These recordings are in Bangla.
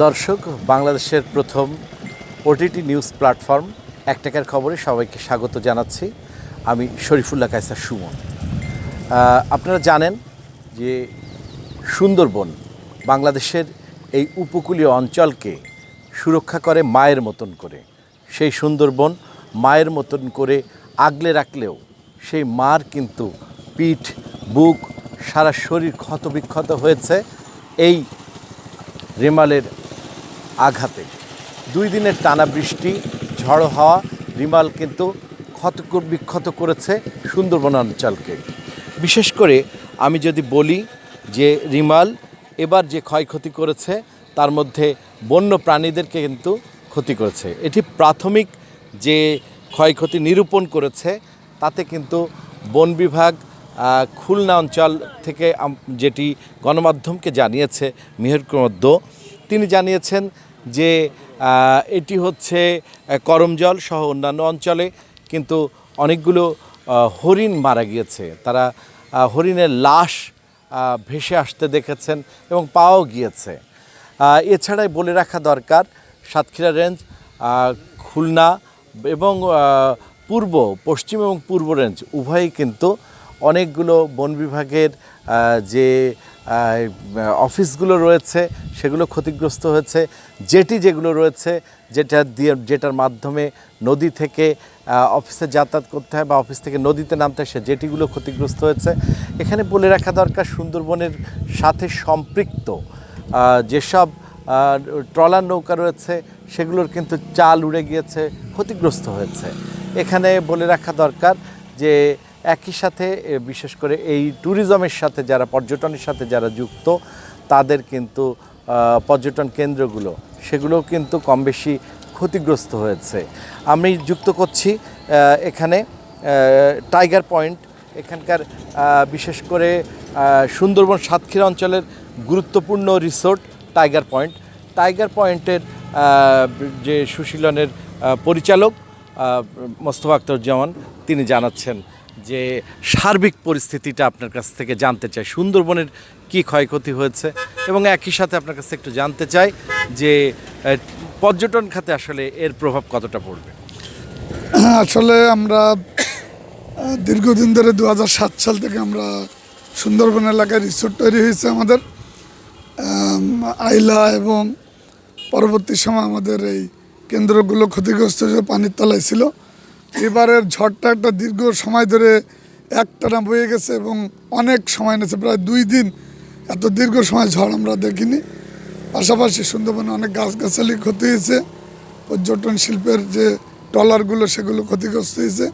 দর্শক, বাংলাদেশের প্রথম ওটিটি নিউজ প্ল্যাটফর্ম, এক টাকার খবরে সবাইকে স্বাগত জানাচ্ছি। আমি শরীফুল্লাহ কায়সার সুমন। আপনারা জানেন যে সুন্দরবন বাংলাদেশের এই উপকূলীয় অঞ্চলকে সুরক্ষা করে মায়ের মতন করে। সেই সুন্দরবন মায়ের মতন করে আগলে রাখলেও সেই মার কিন্তু পিঠ, বুক, সারা শরীর ক্ষতবিক্ষত হয়েছে। এই রেমালের আঘাতে। দুই দিনের টানা বৃষ্টি, ঝড়ো হাওয়া, রিমাল কিন্তু ক্ষত, বিক্ষত করেছে সুন্দরবন অঞ্চলকে। বিশেষ করে আমি যদি বলি যে রিমাল এবার যে ক্ষয়ক্ষতি করেছে, তার মধ্যে বন্য প্রাণীদেরকে কিন্তু ক্ষতি করেছে। এটি প্রাথমিক যে ক্ষয়ক্ষতি নিরূপণ করেছে, তাতে কিন্তু বন বিভাগ খুলনা অঞ্চল থেকে যেটি গণমাধ্যমকে জানিয়েছে মেহের তিনি জানিয়েছেন যে এটি হচ্ছে করমজল সহ অন্যান্য অঞ্চলে কিন্তু অনেকগুলো হরিণ মারা গিয়েছে। তারা হরিণের লাশ ভেসে আসতে দেখেছেন এবং পাওয়াও গিয়েছে। এছাড়াই বলে রাখা দরকার, সাতক্ষীরা রেঞ্জ খুলনা এবং পূর্ব, পশ্চিম এবং পূর্ব রেঞ্জ উভয়ই কিন্তু অনেকগুলো বন বিভাগের যে অফিসগুলো রয়েছে, সেগুলো ক্ষতিগ্রস্ত হয়েছে। জেটি যেগুলো রয়েছে, যেটা দিয়ে, যেটার মাধ্যমে নদী থেকে অফিসে যাতায়াত করতে হয় বা অফিস থেকে নদীতে নামতে হয়, সে জেটিগুলো ক্ষতিগ্রস্ত হয়েছে। এখানে বলে রাখা দরকার, সুন্দরবনের সাথে সম্পৃক্ত যেসব ট্রলার নৌকা রয়েছে, সেগুলোর কিন্তু চাল উড়ে গিয়েছে, ক্ষতিগ্রস্ত হয়েছে। এখানে বলে রাখা দরকার যে একই সাথে বিশেষ করে এই ট্যুরিজমের সাথে যারা, পর্যটনের সাথে যারা যুক্ত, তাদের কিন্তু পর্যটন কেন্দ্রগুলো, সেগুলোও কিন্তু কম বেশি ক্ষতিগ্রস্ত হয়েছে। আমি যুক্ত করছি এখানে টাইগার পয়েন্ট এখানকার বিশেষ করে সুন্দরবন সাতক্ষীরা অঞ্চলের গুরুত্বপূর্ণ রিসোর্ট টাইগার পয়েন্ট টাইগার পয়েন্টের যে সুশীলনের পরিচালক মোস্তফা আখতারুজ্জামান তিনি জানাচ্ছেন যে সার্বিক পরিস্থিতিটা আপনার কাছ থেকে জানতে চাই। সুন্দরবনের কি ক্ষয়ক্ষতি হয়েছে? এবং একই সাথে আপনার কাছে একটু জানতে চাই যে পর্যটন খাতে আসলে এর প্রভাব কতটা পড়বে? আসলে আমরা দীর্ঘদিন ধরে দু সাল থেকে আমরা সুন্দরবন এলাকায় রিসোর্ট তৈরি হয়েছে আমাদের। আইলা এবং পরবর্তী সময় আমাদের এই কেন্দ্রগুলো ক্ষতিগ্রস্ত পানির তলায় ছিল। এবারের ঝড়টা একটা দীর্ঘ সময় ধরে একটানা বয়ে গেছে এবং অনেক সময় নিয়েছে প্রায় দুই দিন এত দীর্ঘ সময় ঝড় আমরা দেখিনি। পাশাপাশি সুন্দরবনে অনেক গাছগাছালি ক্ষতি হয়েছে। পর্যটন শিল্পের যে ট্রলারগুলো, সেগুলো ক্ষতিগ্রস্ত হয়েছে।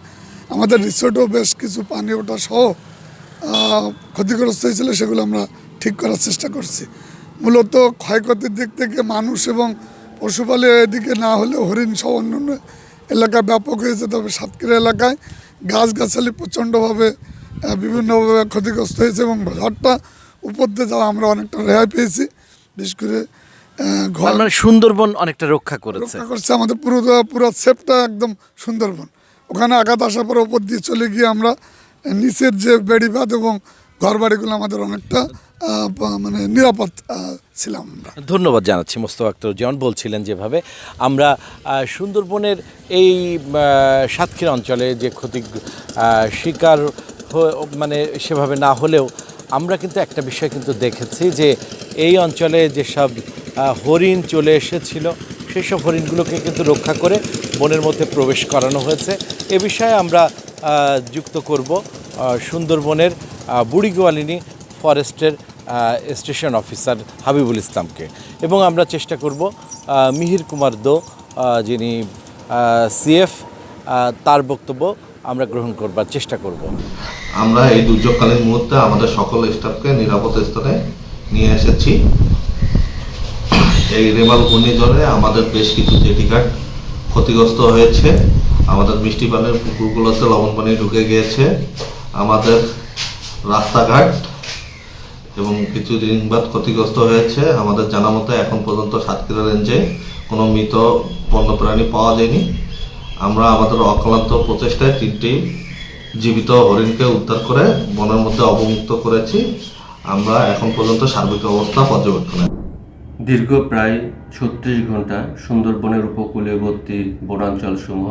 আমাদের রিসোর্টেও বেশ কিছু পানি ওঠা সহ ক্ষতিগ্রস্ত হয়েছিল, সেগুলো আমরা ঠিক করার চেষ্টা করছি। মূলত ক্ষয়ক্ষতির দিক থেকে মানুষ এবং পশুপালের এদিকে না হলেও হরিণ সহ অন্যান্য এলাকা ব্যাপক হয়েছে তবে সাতক্ষীরা এলাকায় গাছগাছালি প্রচণ্ডভাবে বিভিন্নভাবে ক্ষতিগ্রস্ত হয়েছে এবং ঝড়টা উপর দিয়ে যাওয়া আমরা অনেকটা রেহাই পেয়েছি বিশেষ করে ঘর মানে সুন্দরবন অনেকটা রক্ষা করেছে। রক্ষা করছে। আমাদের পুরো পুরো সেপটা একদম সুন্দরবন। ওখানে আঘাত আসার পর ওপর দিয়ে চলে গিয়ে আমরা নিচের যে বেড়িবাঁধ এবং ঘরবাড়িগুলো আমাদের অনেকটা মানে নিরাপদ ছিলাম আমরা। ধন্যবাদ জানাচ্ছি মোস্তফা আক্তর যেমন বলছিলেন যেভাবে আমরা সুন্দরবনের এই সাতক্ষীরা অঞ্চলে যে ক্ষতি শিকার মানে সেভাবে না হলেও আমরা কিন্তু একটা বিষয় কিন্তু দেখেছি যে এই অঞ্চলে যেসব হরিণ চলে এসেছিল সেই সব হরিণগুলোকে কিন্তু রক্ষা করে বনের মধ্যে প্রবেশ করানো হয়েছে। এ বিষয়ে আমরা যুক্ত করব সুন্দরবনের বুড়িগোয়ালিনী ফরেস্টের স্টেশন অফিসার হাবিবুল ইসলামকে। এবং আমরা চেষ্টা করব মিহির কুমার দো যিনি সিএফ তার বক্তব্য আমরা গ্রহণ করবার চেষ্টা করব। আমরা এই দুর্যোগকালীন মুহূর্তে আমাদের সকল স্টাফকে নিরাপদ স্থানে নিয়ে এসেছি। এই রেমাল ঘূর্ণিঝড়ে আমাদের বেশ কিছু জেটিঘাট ক্ষতিগ্রস্ত হয়েছে। আমাদের মিষ্টি পানির পুকুরগুলোতে লবণ পানি ঢুকে গিয়েছে। আমাদের রাস্তাঘাট এবং কিছু রিংবাদ ক্ষতিগ্রস্ত হয়েছে। আমাদের জানা মতো এখন পর্যন্ত সাতক্ষীরা রেঞ্জে কোনো মৃত বন্যপ্রাণী পাওয়া যায়নি। আমরা আমাদের অক্লান্ত প্রচেষ্টায় তিনটি জীবিত হরিণকে উদ্ধার করে বনের মধ্যে অবমুক্ত করেছি। আমরা এখন পর্যন্ত সার্বিক অবস্থা পর্যবেক্ষণে। দীর্ঘ প্রায় ছত্রিশ ঘণ্টা সুন্দরবনের উপকূলীয়বর্তী বনাঞ্চলসমূহ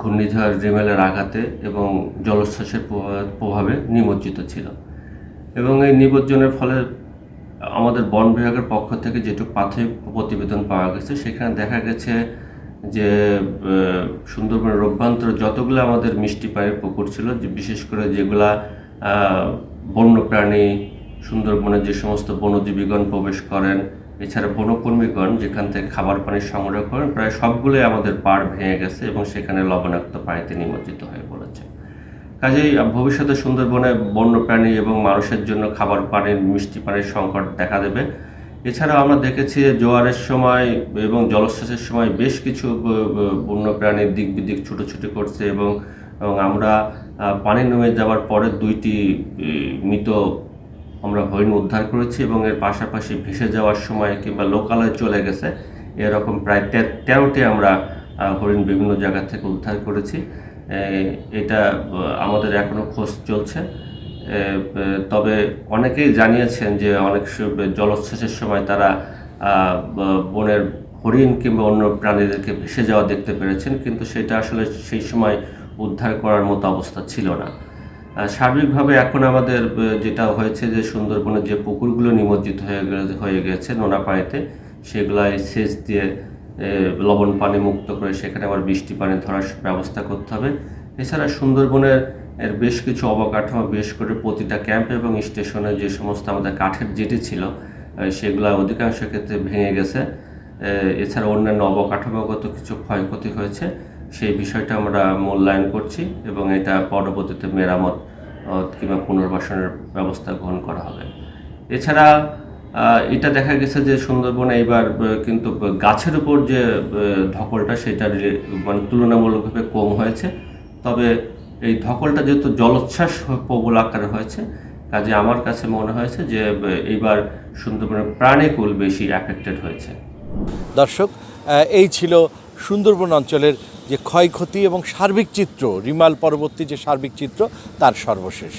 ঘূর্ণিঝড় রিমেলের আঘাতে এবং জলোচ্ছ্বাসের প্রভাবে নিমজ্জিত ছিল। এবং এই নিমজ্জনের ফলে আমাদের বন বিভাগের পক্ষ থেকে যেটুকু প্রাথমিক প্রতিবেদন পাওয়া গেছে, সেখানে দেখা গেছে যে সুন্দরবনের অভ্যন্তরে যতগুলো আমাদের মিষ্টি পানির পুকুর ছিল, যে বিশেষ করে যেগুলা বন্য প্রাণী সুন্দরবনে যে সমস্ত বনজীবীগণ প্রবেশ করেন, এছাড়া বনকর্মীগণ যেখান থেকে খাবার পানি সংগ্রহ করেন, প্রায় সবগুলোই আমাদের পাড় ভেঙে গেছে এবং সেখানে লবণাক্ত পানিতে নিমজ্জিত হয়ে পড়েছে। কাজেই ভবিষ্যতে সুন্দরবনে বন্যপ্রাণী এবং মানুষের জন্য খাবার পানির, মিষ্টি পানির সংকট দেখা দেবে। এছাড়াও আমরা দেখেছি যে জোয়ারের সময় এবং জলোচ্ছ্বাসের সময় বেশ কিছু বন্যপ্রাণীর দিক বিদিক ছুটোছুটি করছে এবং আমরা পানি নেমে যাওয়ার পরে দুইটি মৃত আমরা হরিণ উদ্ধার করেছি এবং এর পাশাপাশি ভেসে যাওয়ার সময় কিংবা লোকালয়ে চলে গেছে। এরকম প্রায় তেরোটি আমরা হরিণ বিভিন্ন জায়গা থেকে উদ্ধার করেছি। এটা আমাদের এখনও খোঁজ চলছে। তবে অনেকেই জানিয়েছেন যে অনেক জলোচ্ছ্বাসের সময় তারা বনের হরিণ কিংবা অন্য প্রাণীদেরকে ভেসে যাওয়া দেখতে পেরেছেন, কিন্তু সেটা আসলে সেই সময় উদ্ধার করার মতো অবস্থা ছিল না। সার্বিকভাবে এখন আমাদের যেটা হয়েছে যে সুন্দরবনের যে পুকুরগুলো নিমজ্জিত হয়ে হয়ে গেছে নোনা পানিতে সেগুলাই সেচ দিয়ে লবণ পানি মুক্ত করে সেখানে আবার বৃষ্টি পানি ধরার ব্যবস্থা করতে হবে। এছাড়া সুন্দরবনের এর বেশ কিছু অবকাঠামো, বেশ করে প্রতিটা ক্যাম্প এবং স্টেশনে যে সমস্ত আমাদের কাঠের জেটি ছিল সেগুলো অধিকাংশ ক্ষেত্রে ভেঙে গেছে। এছাড়া অন্যান্য অবকাঠামোগত কিছু ক্ষয়ক্ষতি হয়েছে, সেই বিষয়টা আমরা মূল্যায়ন করছি এবং এটা পরবর্তীতে মেরামত কিংবা পুনর্বাসনের ব্যবস্থা গ্রহণ করা হবে। এছাড়া এটা দেখা গেছে যে সুন্দরবনে এবার কিন্তু গাছের উপর যে ধকলটা সেটা মানে তুলনামূলকভাবে কম হয়েছে। তবে এই ধকলটা যেহেতু জলোচ্ছ্বাস প্রবল আকারে হয়েছে, কাজে আমার কাছে মনে হয়েছে যে এইবার সুন্দরবনের প্রাণীকুল বেশি অ্যাফেক্টেড হয়েছে। দর্শক এই ছিল সুন্দরবন অঞ্চলের যে ক্ষয়ক্ষতি এবং সার্বিক চিত্র, রিমাল পরবর্তী যে সার্বিক চিত্র, তার সর্বশেষ।